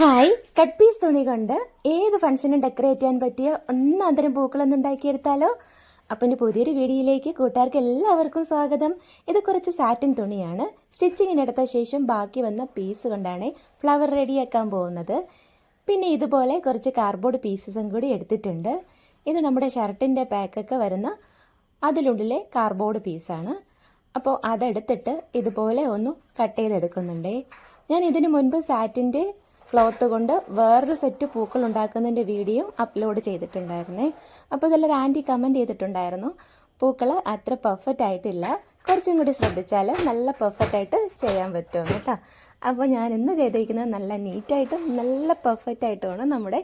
Hi cut piece തുണി കൊണ്ട് ഏത് ഫംഗ്ഷനും ഡെക്കറേറ്റ് ചെയ്യാൻ പറ്റിയ ഒന്നാന്തരം പൂക്കളൊന്നും ഉണ്ടാക്കിയെടുത്താലോ? അപ്പം എന്റെ പുതിയൊരു വീഡിയോയിലേക്ക് കൂട്ടുകാർക്ക് എല്ലാവർക്കും സ്വാഗതം. ഇത് കുറച്ച് സാറ്റിൻ തുണിയാണ്. സ്റ്റിച്ചിങ്ങിനെടുത്ത ശേഷം ബാക്കി വന്ന പീസ് കൊണ്ടാണ് ഫ്ലവർ റെഡിയാക്കാൻ പോകുന്നത്. പിന്നെ ഇതുപോലെ കുറച്ച് കാർഡ്ബോർഡ് പീസസും കൂടി എടുത്തിട്ടുണ്ട്. ഇത് നമ്മുടെ ഷർട്ടിന്റെ പാക്കൊക്കെ വരുന്ന അതിലുള്ളിലെ കാർഡ്ബോർഡ് പീസാണ് അപ്പോൾ അതെടുത്തിട്ട് ഇതുപോലെ ഒന്ന് കട്ട് ചെയ്തെടുക്കുന്നുണ്ടേ. ഞാൻ ഇതിനു മുൻപ് സാറ്റിന്റെ ക്ലോത്ത് കൊണ്ട് വേറൊരു സെറ്റ് പൂക്കൾ ഉണ്ടാക്കുന്നതിന്റെ വീഡിയോ അപ്ലോഡ് ചെയ്തിട്ടുണ്ടായിരുന്നേ. അപ്പോൾ ഇതെല്ലാം ആന്റി കമന്റ് ചെയ്തിട്ടുണ്ടായിരുന്നു. പൂക്കൾ അത്ര പെർഫെക്റ്റ് ആയിട്ടില്ല. കുറച്ചും കൂടി ശ്രദ്ധിച്ചാൽ നല്ല പെർഫെക്റ്റ് ആയിട്ട് ചെയ്യാൻ പറ്റുമെന്ന് കേട്ടോ. അപ്പോൾ ഞാൻ ഇന്ന് ചെയ്തിരിക്കുന്നത് നല്ല നീറ്റായിട്ടും നല്ല പെർഫെക്റ്റ് ആയിട്ടുമാണ് നമ്മുടെ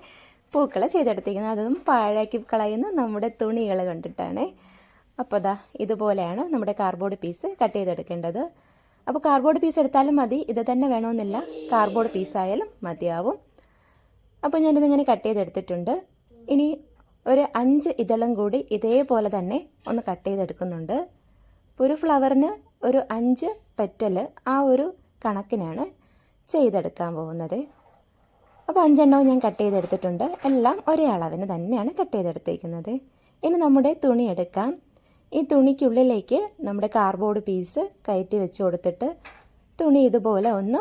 പൂക്കൾ ചെയ്തെടുത്തിരിക്കുന്നത്. അതും പാഴാക്കി കളയുന്ന നമ്മുടെ തുണികൾ കണ്ടിട്ടാണ്. അപ്പോൾ ദാ ഇതുപോലെയാണ് നമ്മുടെ കാർബോർഡ് പീസ് കട്ട് ചെയ്തെടുക്കേണ്ടത്. അപ്പോൾ കാർഡ്ബോർഡ് പീസ് എടുത്താലും മതി. ഇത് തന്നെ വേണമെന്നില്ല കാർഡ്ബോർഡ് പീസായാലും മതിയാവും. അപ്പോൾ ഞാനിതിങ്ങനെ കട്ട് ചെയ്തെടുത്തിട്ടുണ്ട് ഇനി ഒരു അഞ്ച് ഇതളും കൂടി ഇതേപോലെ തന്നെ ഒന്ന് കട്ട് ചെയ്തെടുക്കുന്നുണ്ട് ഒരു ഫ്ലവറിന് ഒരു അഞ്ച് പെറ്റൽ ആ ഒരു കണക്കിനാണ് ചെയ്തെടുക്കാൻ പോകുന്നത്. അപ്പോൾ അഞ്ചെണ്ണവും ഞാൻ കട്ട് ചെയ്തെടുത്തിട്ടുണ്ട് എല്ലാം ഒരേ അളവിന് തന്നെയാണ് കട്ട് ചെയ്തെടുത്തേക്കുന്നത്. ഇനി നമ്മുടെ തുണി എടുക്കാം. ഈ തുണിക്കുള്ളിലേക്ക് നമ്മുടെ കാർഡ്ബോർഡ് പീസ് കയറ്റി വെച്ച് കൊടുത്തിട്ട് തുണി ഇതുപോലെ ഒന്ന്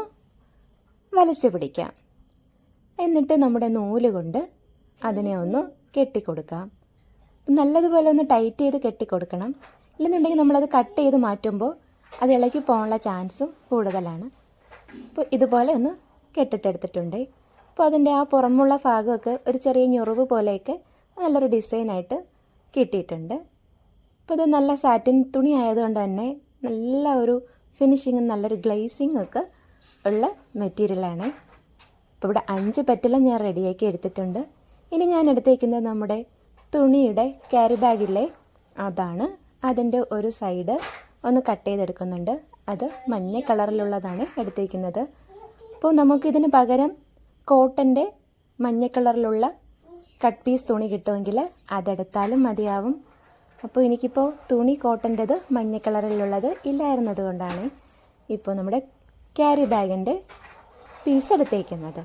വലിച്ചു പിടിക്കാം. എന്നിട്ട് നമ്മുടെ നൂൽ കൊണ്ട് അതിനെ ഒന്ന് കെട്ടിക്കൊടുക്കാം. നല്ലതുപോലെ ഒന്ന് ടൈറ്റ് ചെയ്ത് കെട്ടിക്കൊടുക്കണം. ഇല്ലെന്നുണ്ടെങ്കിൽ നമ്മളത് കട്ട് ചെയ്ത് മാറ്റുമ്പോൾ അത് ഇളക്കി പോകാനുള്ള ചാൻസും കൂടുതലാണ്. അപ്പോൾ ഇതുപോലെ ഒന്ന് കെട്ടിട്ടെടുത്തിട്ടുണ്ട് അപ്പോൾ അതിന്റെ ആ പുറമുള്ള ഭാഗമൊക്കെ ഒരു ചെറിയ ഞൊറിവ് പോലെയൊക്കെ നല്ലൊരു ഡിസൈനായിട്ട് കിട്ടിയിട്ടുണ്ട്. അപ്പോൾ ഇത് നല്ല സാറ്റിൻ തുണി ആയതുകൊണ്ട് തന്നെ നല്ല ഒരു ഫിനിഷിങ്ങും നല്ലൊരു ഗ്ലേസിങ് ഒക്കെ ഉള്ള മെറ്റീരിയലാണ് അപ്പോൾ ഇവിടെ അഞ്ച് പെറ്റലും ഞാൻ റെഡിയാക്കി എടുത്തിട്ടുണ്ട്. ഇനി ഞാൻ എടുത്തേക്കുന്നത് നമ്മുടെ തുണിയുടെ ക്യാരി ബാഗിലെ അതാണ്. അതിന്റെ ഒരു സൈഡ് ഒന്ന് കട്ട് ചെയ്തെടുക്കുന്നുണ്ട്. അത് മഞ്ഞ കളറിലുള്ളതാണ് എടുത്തേക്കുന്നത്. അപ്പോൾ നമുക്കിതിന് പകരം കോട്ടന്റെ മഞ്ഞ കളറിലുള്ള കട്ട് പീസ് തുണി കിട്ടുമെങ്കിൽ അതെടുത്താലും മതിയാവും. അപ്പോൾ എനിക്കിപ്പോൾ തുണി കോട്ടന്റെത് മഞ്ഞ കളറിലുള്ളത് ഇല്ലായിരുന്നത് കൊണ്ടാണ് ഇപ്പോൾ നമ്മുടെ ക്യാരി ബാഗിന്റെ പീസ് എടുത്തേക്കുന്നത്.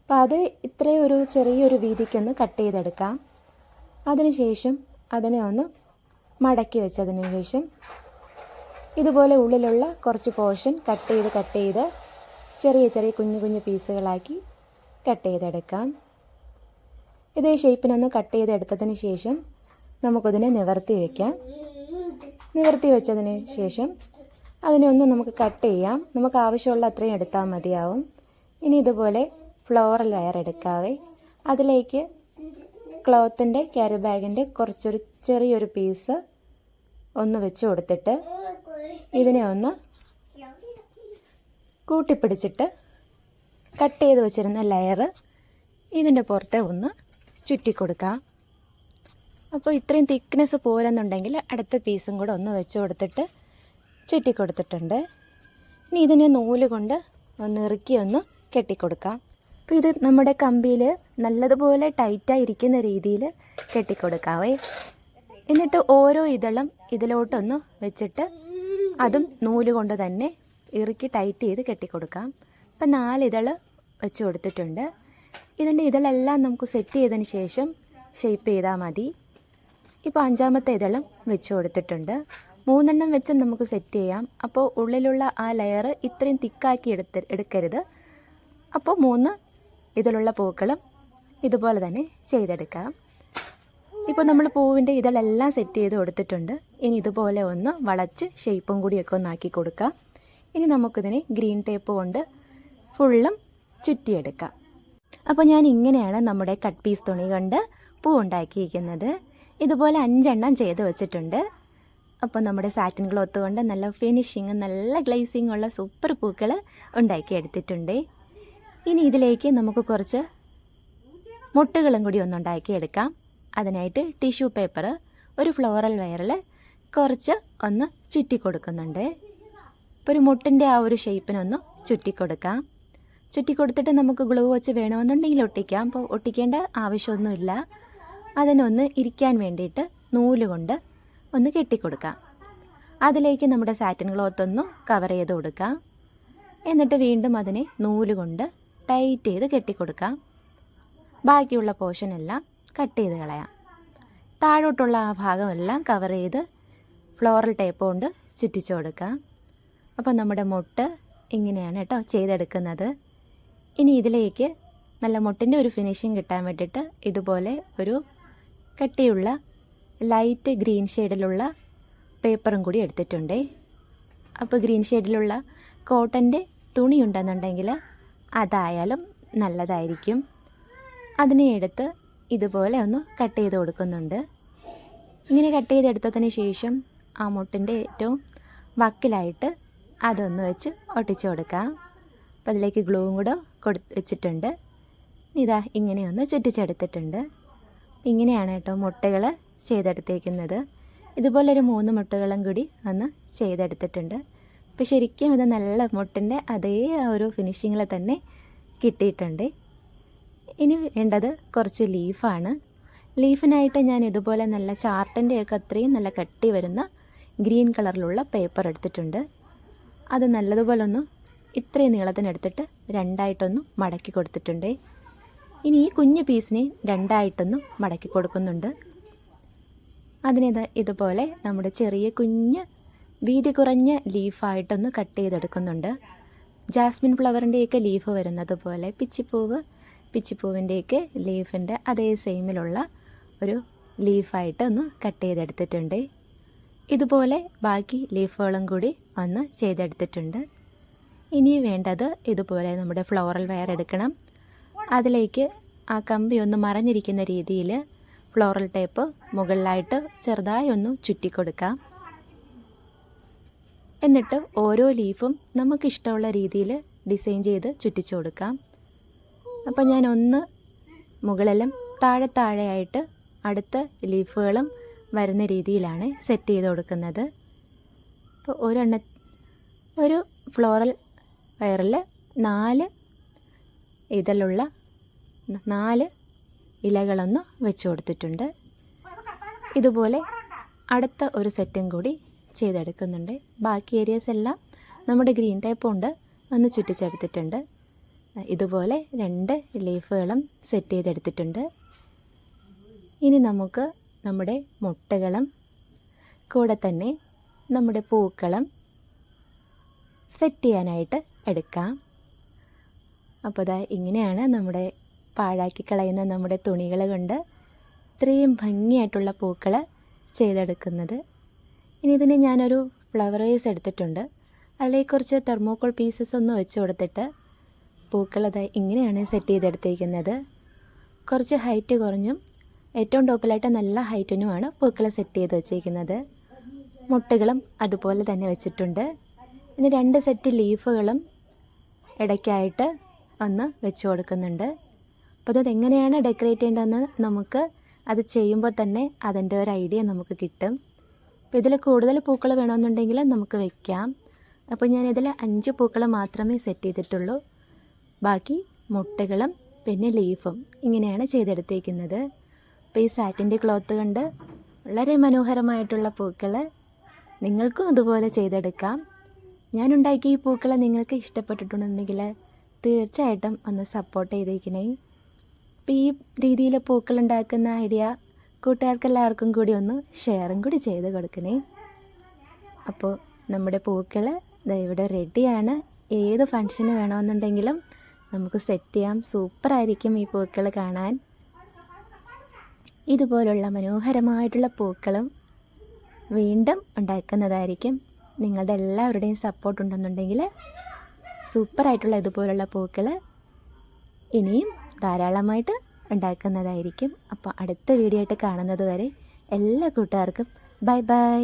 അപ്പോൾ അത് ഇത്രയും ഒരു ചെറിയൊരു വീതിക്കൊന്ന് കട്ട് ചെയ്തെടുക്കാം. അതിനുശേഷം അതിനെ ഒന്ന് മടക്കി വെച്ചതിന് ശേഷം ഇതുപോലെ ഉള്ളിലുള്ള കുറച്ച് പോർഷൻ കട്ട് ചെയ്ത് കട്ട് ചെയ്ത് ചെറിയ ചെറിയ കുഞ്ഞു കുഞ്ഞു പീസുകളാക്കി കട്ട് ചെയ്തെടുക്കാം. ഇതേ ഷേപ്പിനൊന്ന് കട്ട് ചെയ്തെടുത്തതിന് ശേഷം നമുക്കതിനെ നിവർത്തി വയ്ക്കാം നിവർത്തി വെച്ചതിന് ശേഷം അതിനെ ഒന്ന് നമുക്ക് കട്ട് ചെയ്യാം. നമുക്ക് ആവശ്യമുള്ള അത്രയും എടുത്താൽ മതിയാവും. ഇനി ഇതുപോലെ ഫ്ലോറൽ വയർ എടുക്കാവേ. അതിലേക്ക് ക്ലോത്തിന്റെ ക്യാരി ബാഗിന്റെ കുറച്ചൊരു ചെറിയൊരു പീസ് ഒന്ന് വെച്ച് കൊടുത്തിട്ട് ഇതിനെ ഒന്ന് കൂട്ടിപ്പിടിച്ചിട്ട് കട്ട് ചെയ്ത് വെച്ചിരുന്ന ലെയർ ഇതിന്റെ പുറത്തെ ഒന്ന് ചുറ്റിക്കൊടുക്കാം. അപ്പോൾ ഇത്രയും തിക്നെസ് പോരെന്നുണ്ടെങ്കിൽ അടുത്ത പീസും കൂടെ ഒന്ന് വെച്ച് കൊടുത്തിട്ട് ചുറ്റിക്കൊടുത്തിട്ടുണ്ട് ഇനി ഇതിനെ നൂൽ കൊണ്ട് ഒന്ന് ഇറുക്കി ഒന്ന് കെട്ടിക്കൊടുക്കാം അപ്പോൾ ഇത് നമ്മുടെ കമ്പിയിൽ നല്ലതുപോലെ ടൈറ്റായി ഇരിക്കുന്ന രീതിയിൽ കെട്ടിക്കൊടുക്കാവേ എന്നിട്ട് ഓരോ ഇതളും ഇതിലോട്ടൊന്ന് വെച്ചിട്ട് അതും നൂൽ കൊണ്ട് തന്നെ ഇറുക്കി ടൈറ്റ് ചെയ്ത് കെട്ടിക്കൊടുക്കാം അപ്പം നാലിതൾ വെച്ച് കൊടുത്തിട്ടുണ്ട്. ഇതിന്റെ ഇതളെല്ലാം നമുക്ക് സെറ്റ് ചെയ്തതിന് ശേഷം ഷേപ്പ് ചെയ്താൽ മതി. ഇപ്പോൾ അഞ്ചാമത്തെ ഇതളം വെച്ച് കൊടുത്തിട്ടുണ്ട്. മൂന്നെണ്ണം വെച്ച് നമുക്ക് സെറ്റ് ചെയ്യാം. അപ്പോൾ ഉള്ളിലുള്ള ആ ലെയർ ഇത്രയും തിക്കാക്കി എടുത്ത് എടുക്കരുത്. അപ്പോൾ മൂന്ന് ഇതിലുള്ള പൂക്കളും ഇതുപോലെ തന്നെ ചെയ്തെടുക്കാം. ഇപ്പോൾ നമ്മൾ പൂവിന്റെ ഇതളെല്ലാം സെറ്റ് ചെയ്ത് കൊടുത്തിട്ടുണ്ട്. ഇനി ഇതുപോലെ ഒന്ന് വളച്ച് ഷേപ്പും കൂടിയൊക്കെ ഒന്ന് ആക്കി കൊടുക്കാം. ഇനി നമുക്കിതിനെ ഗ്രീൻ ടേപ്പ് കൊണ്ട് ഫുള്ളും ചുറ്റിയെടുക്കാം. അപ്പോൾ ഞാൻ ഇങ്ങനെയാണ് നമ്മുടെ കട്ട് പീസ് തുണി കൊണ്ട് പൂ ഉണ്ടാക്കിയിരിക്കുന്നത്. ഇതുപോലെ അഞ്ചെണ്ണം ചെയ്ത് വെച്ചിട്ടുണ്ട്. അപ്പോൾ നമ്മുടെ സാറ്റിൻ ക്ലോത്ത് കൊണ്ട് നല്ല ഫിനിഷിങ് നല്ല ഗ്ലേസിങ് ഉള്ള സൂപ്പർ പൂക്കൾ ഉണ്ടാക്കി എടുത്തിട്ടുണ്ട്. ഇനി ഇതിലേക്ക് നമുക്ക് കുറച്ച് മുട്ടുകളും കൂടി ഒന്ന് ഉണ്ടാക്കിയെടുക്കാം അതിനായിട്ട് ടിഷ്യൂ പേപ്പർ ഒരു ഫ്ലോറൽ വയറിൽ കുറച്ച് ഒന്ന് ചുറ്റി കൊടുക്കുന്നുണ്ട്. ഇപ്പോൾ ഒരു മുട്ടിന്റെ ആ ഒരു ഷേപ്പിനൊന്ന് ചുറ്റി കൊടുക്കാം. ചുറ്റി കൊടുത്തിട്ട് നമുക്ക് ഗ്ലൂ വെച്ച് വേണമെന്നുണ്ടെങ്കിൽ ഒട്ടിക്കാം. അപ്പോൾ ഒട്ടിക്കേണ്ട ആവശ്യമൊന്നുമില്ല. അതിനൊന്ന് ഇരിക്കാൻ വേണ്ടിയിട്ട് നൂൽ കൊണ്ട് ഒന്ന് കെട്ടിക്കൊടുക്കാം. അതിലേക്ക് നമ്മുടെ സാറ്റിൻ ക്ലോത്ത് ഒന്ന് കവർ ചെയ്ത് കൊടുക്കാം. എന്നിട്ട് വീണ്ടും അതിനെ നൂൽ കൊണ്ട് ടൈറ്റ് ചെയ്ത് കെട്ടിക്കൊടുക്കാം. ബാക്കിയുള്ള പോർഷൻ എല്ലാം കട്ട് ചെയ്ത് കളയാം. താഴോട്ടുള്ള ആ ഭാഗമെല്ലാം കവർ ചെയ്ത് ഫ്ലോറൽ ടേപ്പ് കൊണ്ട് ചുറ്റിച്ചു കൊടുക്കാം. അപ്പോൾ നമ്മുടെ മുട്ട് ഇങ്ങനെയാണ് കേട്ടോ ചെയ്തെടുക്കുന്നത്. ഇനി ഇതിലേക്ക് നല്ല മുട്ടിന്റെ ഒരു ഫിനിഷിങ് കിട്ടാൻ വേണ്ടിയിട്ട് ഇതുപോലെ ഒരു കട്ടിയുള്ള ലൈറ്റ് ഗ്രീൻ ഷെയ്ഡിലുള്ള പേപ്പറും കൂടി എടുത്തിട്ടുണ്ട്. അപ്പോൾ ഗ്രീൻ ഷെയ്ഡിലുള്ള കോട്ടന്റെ തുണി ഉണ്ടെന്നുണ്ടെങ്കിൽ അതായാലും നല്ലതായിരിക്കും. അതിനെ എടുത്ത് ഇതുപോലെ ഒന്ന് കട്ട് ചെയ്ത് കൊടുക്കുന്നുണ്ട്. ഇങ്ങനെ കട്ട് ചെയ്തെടുത്തതിന് ശേഷം ആ മുട്ടിന്റെ ഏറ്റവും വക്കിലായിട്ട് അതൊന്ന് വെച്ച് ഒട്ടിച്ചു കൊടുക്കാം. അപ്പോൾ അതിലേക്ക് ഗ്ലൂവും കൂടെ കൊടു വെച്ചിട്ടുണ്ട്. ഇതാ ഇങ്ങനെയൊന്ന് ചുറ്റിച്ചെടുത്തിട്ടുണ്ട്. ഇങ്ങനെയാണ് കേട്ടോ മുട്ടകൾ ചെയ്തെടുത്തേക്കുന്നത്. ഇതുപോലൊരു മൂന്ന് മുട്ടകളും കൂടി ഒന്ന് ചെയ്തെടുത്തിട്ടുണ്ട്. അപ്പോൾ ശരിക്കും ഇത് നല്ല മുട്ടിന്റെ അതേ ആ ഒരു ഫിനിഷിങ്ങിൽ തന്നെ കിട്ടിയിട്ടുണ്ട്. ഇനി വേണ്ടത് കുറച്ച് ലീഫാണ് ലീഫിനായിട്ട് ഞാൻ ഇതുപോലെ നല്ല ചാർട്ടിന്റെയൊക്കെ അത്രയും നല്ല കട്ടി വരുന്ന ഗ്രീൻ കളറിലുള്ള പേപ്പർ എടുത്തിട്ടുണ്ട്. അത് നല്ലതുപോലെ ഒന്ന് ഇത്രയും നീളത്തിനെടുത്തിട്ട് രണ്ടായിട്ടൊന്ന് മടക്കി കൊടുത്തിട്ടുണ്ട്. ഇനി ഈ കുഞ്ഞു പീസിനെ രണ്ടായിട്ടൊന്ന് മടക്കി കൊടുക്കുന്നുണ്ട്. അതിനിത് ഇതുപോലെ നമ്മുടെ ചെറിയ കുഞ്ഞ് വീതി കുറഞ്ഞ ലീഫായിട്ടൊന്ന് കട്ട് ചെയ്തെടുക്കുന്നുണ്ട്. ജാസ്മിൻ ഫ്ലവറിന്റെയൊക്കെ ലീഫ് വരുന്നത് പോലെ പിച്ചിപ്പൂവ് പിച്ചിപ്പൂവിന്റെയൊക്കെ ലീഫിന്റെ അതേ സെയിമിലുള്ള ഒരു ലീഫായിട്ട് ഒന്ന് കട്ട് ചെയ്തെടുത്തിട്ടുണ്ട്. ഇതുപോലെ ബാക്കി ലീഫുകളും കൂടി ഒന്ന് ചെയ്തെടുത്തിട്ടുണ്ട്. ഇനി വേണ്ടത് ഇതുപോലെ നമ്മുടെ ഫ്ലോറൽ വയർ എടുക്കണം. അതിലേക്ക് ആ കമ്പി ഒന്ന് മറഞ്ഞിരിക്കുന്ന രീതിയിൽ ഫ്ലോറൽ ടേപ്പ് മുകളിലായിട്ട് ചെറുതായി ഒന്ന് ചുറ്റിക്കൊടുക്കാം. എന്നിട്ട് ഓരോ ലീഫും നമുക്കിഷ്ടമുള്ള രീതിയിൽ ഡിസൈൻ ചെയ്ത് ചുറ്റിച്ചു കൊടുക്കാം. അപ്പോൾ ഞാൻ ഒന്ന് മുകളിലും താഴെ താഴെയായിട്ട് അടുത്ത ലീഫുകളും വരുന്ന രീതിയിലാണ് സെറ്റ് ചെയ്ത് കൊടുക്കുന്നത്. അപ്പോൾ ഒരെണ്ണ ഒരു ഫ്ലോറൽ വയറിൽ നാല് ഇതിലുള്ള നാല് ഇലകളൊന്ന് വെച്ച് കൊടുത്തിട്ടുണ്ട്. ഇതുപോലെ അടുത്ത ഒരു സെറ്റും കൂടി ചെയ്തെടുക്കുന്നുണ്ട്. ബാക്കി ഏരിയസ് എല്ലാം നമ്മുടെ ഗ്രീൻ ടൈപ്പ് കൊണ്ട് ഒന്ന് ചുറ്റിച്ചെടുത്തിട്ടുണ്ട്. ഇതുപോലെ രണ്ട് ലീഫുകളും സെറ്റ് ചെയ്തെടുത്തിട്ടുണ്ട്. ഇനി നമുക്ക് നമ്മുടെ മുട്ടകളും കൂടെ തന്നെ നമ്മുടെ പൂക്കളും സെറ്റ് ചെയ്യാനായിട്ട് എടുക്കാം. അപ്പോൾ ഇതാ ഇങ്ങനെയാണ് നമ്മുടെ പാഴാക്കി കളയുന്ന നമ്മുടെ തുണികൾ കൊണ്ട് ഇത്രയും ഭംഗിയായിട്ടുള്ള പൂക്കൾ ചെയ്തെടുക്കുന്നത്. ഇനി ഇതിന് ഞാനൊരു ഫ്ലവർ വേസ് എടുത്തിട്ടുണ്ട്. അതിലേക്ക് കുറച്ച് തെർമോക്കോൾ പീസസ് ഒന്ന് വെച്ച് കൊടുത്തിട്ട് പൂക്കളത് ഇങ്ങനെയാണ് സെറ്റ് ചെയ്തെടുത്തിരിക്കുന്നത്. കുറച്ച് ഹൈറ്റ് കുറഞ്ഞും ഏറ്റവും ടോപ്പിലായിട്ട് നല്ല ഹൈറ്റിനുമാണ് പൂക്കൾ സെറ്റ് ചെയ്ത് വെച്ചിരിക്കുന്നത്. മുട്ടകളും അതുപോലെ തന്നെ വെച്ചിട്ടുണ്ട്. ഇനി രണ്ട് സെറ്റ് ലീഫുകളും ഇടയ്ക്കായിട്ട് ഒന്ന് വെച്ച് കൊടുക്കുന്നുണ്ട്. അപ്പോൾ അതെങ്ങനെയാണ് ഡെക്കറേറ്റ് ചെയ്യേണ്ടതെന്ന് നമുക്ക് അത് ചെയ്യുമ്പോൾ തന്നെ അതിന്റെ ഒരു ഐഡിയ നമുക്ക് കിട്ടും. അപ്പോൾ ഇതിൽ കൂടുതൽ പൂക്കൾ വേണമെന്നുണ്ടെങ്കിൽ നമുക്ക് വെക്കാം. അപ്പോൾ ഞാൻ ഇതിൽ അഞ്ച് പൂക്കൾ മാത്രമേ സെറ്റ് ചെയ്തിട്ടുള്ളൂ. ബാക്കി മുട്ടകളും പിന്നെ ലീഫും ഇങ്ങനെയാണ് ചെയ്തെടുത്തേക്കുന്നത്. അപ്പോൾ ഈ സാറ്റിന്റെ ക്ലോത്ത് കൊണ്ട് വളരെ മനോഹരമായിട്ടുള്ള പൂക്കൾ നിങ്ങൾക്കും അതുപോലെ ചെയ്തെടുക്കാം. ഞാൻ ഉണ്ടാക്കിയ ഈ പൂക്കൾ നിങ്ങൾക്ക് ഇഷ്ടപ്പെട്ടിട്ടുണ്ടെങ്കിൽ തീർച്ചയായിട്ടും ഒന്ന് സപ്പോർട്ട് ചെയ്തേക്കണേ. ഈ രീതിയിൽ പൂക്കൾ ഉണ്ടാക്കുന്ന ഐഡിയ കൂട്ടുകാർക്ക് എല്ലാവർക്കും കൂടി ഒന്ന് ഷെയറും കൂടി ചെയ്ത് കൊടുക്കണേ. അപ്പോൾ നമ്മുടെ പൂക്കൾ ഇവിടെ റെഡിയാണ് ഏത് ഫങ്ഷന് വേണമെന്നുണ്ടെങ്കിലും നമുക്ക് സെറ്റ് ചെയ്യാം. സൂപ്പറായിരിക്കും ഈ പൂക്കൾ കാണാൻ. ഇതുപോലുള്ള മനോഹരമായിട്ടുള്ള പൂക്കളും വീണ്ടും ഉണ്ടാക്കുന്നതായിരിക്കും. നിങ്ങളുടെ എല്ലാവരുടെയും സപ്പോർട്ട് ഉണ്ടെന്നുണ്ടെങ്കിൽ സൂപ്പറായിട്ടുള്ള ഇതുപോലുള്ള പൂക്കൾ ഇനിയും ധാരാളമായിട്ട് ഉണ്ടാക്കുന്നതായിരിക്കും. അപ്പോൾ അടുത്ത വീഡിയോ ആയിട്ട് കാണുന്നത് വരെ എല്ലാ കൂട്ടുകാർക്കും ബൈ ബൈ.